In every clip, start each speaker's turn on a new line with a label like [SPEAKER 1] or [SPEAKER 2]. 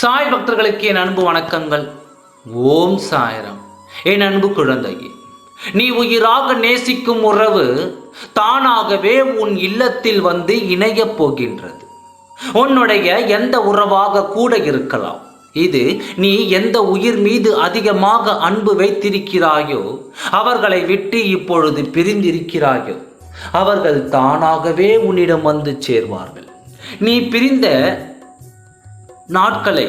[SPEAKER 1] சாய் பக்தர்களுக்கு என் அன்பு வணக்கங்கள். ஓம் சாயரம். என் அன்பு குழந்தையே நீ உயிராக நேசிக்கும் உறவு தானாகவே உன் இல்லத்தில் வந்து இணையப் போகின்றது. உன்னுடைய எந்த உறவாக கூட இருக்கலாம். இது நீ எந்த உயிர் மீது அதிகமாக அன்பு வைத்திருக்கிறாயோ அவர்களை விட்டு இப்பொழுது பிரிந்திருக்கிறாயோ அவர்கள் தானாகவே உன்னிடம் வந்து சேர்வார்கள். நீ பிரிந்த நாட்களை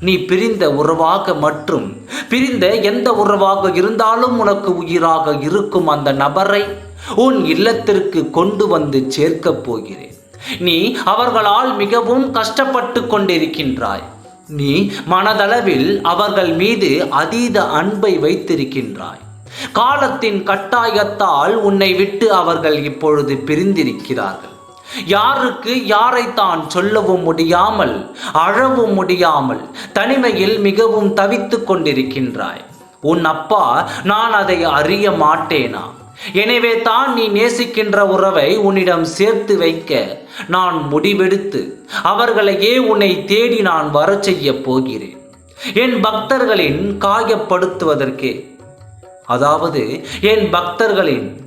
[SPEAKER 1] நீ பிரிந்த உறவாக மற்றும் பிரிந்த எந்த உறவாக இருந்தாலும் உனக்கு உயிராக இருக்கும் அந்த நபரை உன் இல்லத்திற்கு கொண்டு வந்து சேர்க்கப் போகிறேன். நீ அவர்களால் மிகவும் கஷ்டப்பட்டு கொண்டிருக்கின்றாய். நீ மனதளவில் அவர்கள் மீது அதீத அன்பை வைத்திருக்கின்றாய். காலத்தின் கட்டாயத்தால் உன்னை விட்டு அவர்கள் இப்பொழுது பிரிந்திருக்கிறார்கள். யாருக்கு யாரை தான் சொல்லவும் முடியாமல் அழவும் முடியாமல் தனிமையில் மிகவும் தவித்து கொண்டிருக்கின்றாய். உன் அப்பா நான் அதை அறிய மாட்டேனா? எனவே தான் நீ நேசிக்கின்ற உறவை உன்னிடம் சேர்த்து வைக்க நான் முடிவெடுத்து அவர்களையே உன்னை தேடி நான் வரச் செய்ய போகிறேன். என் பக்தர்களின் காயப்படுத்துவதற்கே. அதாவது என் பக்தர்களின்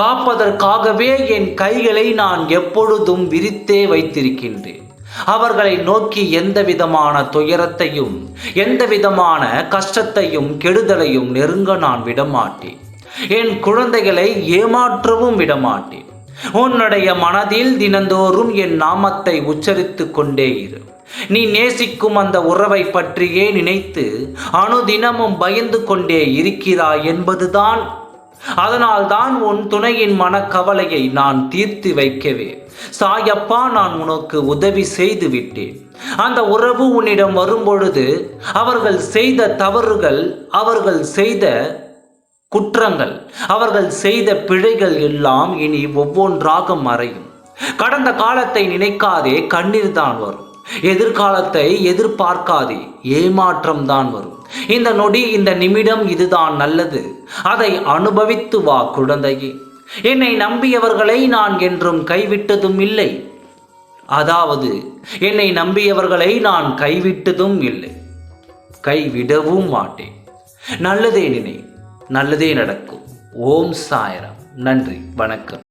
[SPEAKER 1] காப்பதற்காகவே என் கைகளை நான் எப்பொழுதும் விரித்தே வைத்திருக்கின்றேன். அவர்களை நோக்கி எந்த விதமான துயரத்தையும் எந்த விதமான கஷ்டத்தையும் கெடுதலையும் நெருங்க நான் விடமாட்டேன். என் குழந்தைகளை ஏமாற்றவும் விடமாட்டேன். உன்னுடைய மனதில் தினந்தோறும் என் நாமத்தை உச்சரித்து கொண்டே இரு. நீ நேசிக்கும் அந்த உறவை பற்றியே நினைத்து அணுதினமும் பயந்து கொண்டே இருக்கிறாய் என்பதுதான் அதனால் தான் உன் துணையின் மனக்கவலையை நான் தீர்த்து வைக்கவே. சாயப்பா நான் உனக்கு உதவி செய்து விட்டேன். அந்த உறவு உன்னிடம் வரும்பொழுது அவர்கள் செய்த தவறுகள் அவர்கள் செய்த குற்றங்கள் அவர்கள் செய்த பிழைகள் எல்லாம் இனி ஒவ்வொன்றாக மறையும். கடந்த காலத்தை நினைக்காதே கண்ணீர் தான் வரும். எதிர்காலத்தை எதிர்பார்க்காதே. ஏமாற்றம் தான் வரும். இந்த நொடி இந்த நிமிடம் இதுதான் நல்லது. அதை அனுபவித்து வா குழந்தையே. என்னை நம்பியவர்களை நான் என்றும் கைவிட்டதும் இல்லை. அதாவது என்னை நம்பியவர்களை நான் கைவிட்டதும் இல்லை. கைவிடவும் மாட்டேன். நல்லதே நினை நல்லதே நடக்கும். ஓம் சாயரம். நன்றி வணக்கம்.